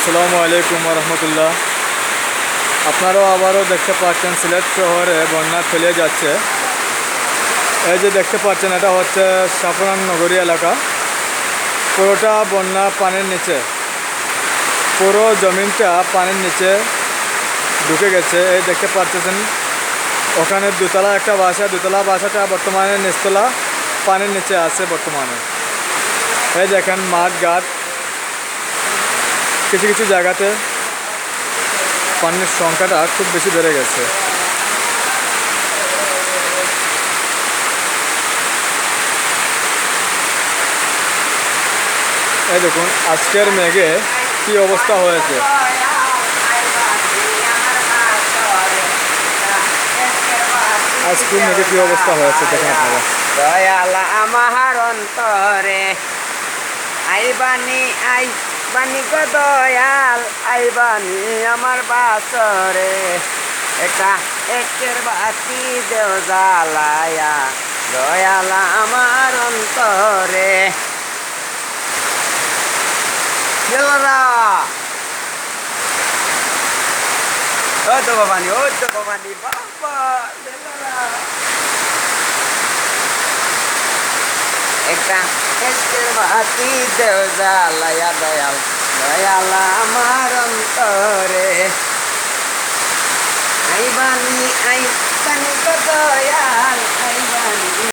আসসালামু আলাইকুম রহমতুল্লাহ। আপনারাও আবারও দেখতে পাচ্ছেন সিলেট শহরে বন্যা ফেলে যাচ্ছে। এই যে দেখতে পাচ্ছেন, এটা হচ্ছে সাফরান নগরী এলাকা। পুরোটা বন্যা পানির নিচে। পুরো জমিনটা পানির নিচে ঢুকে গেছে। এই দেখতে পাচ্ছেন, ওখানে দুতলা একটা বাসা। দুতলা বাসাটা বর্তমানে নিচতলা পানির নিচে আছে বর্তমানে। এই দেখেন মাঠ, ঘাট। কিছু কিছু জায়গাতে পানির সংখ্যাটা খুব বেশি বেড়ে গেছে। এই দেখুন, আজকের মেঘে কি অবস্থা হয়েছে? আজকের মেঘে কি অবস্থা হয়েছে দেখেন আপনারা। আমার অন্তরে, আইবানি আই গো দয়াল আইবানি আমার বাসরে। একটা একের বাতি দেও জ্বালায়া, দয়াল আমার অন্তরে। ও তো বাবানি ও তো বাবানি বাবা একটা এসকের বাতি দেও জ্বালায়া দয়াল দয়াল আমার অন্তরে। আই বানি আই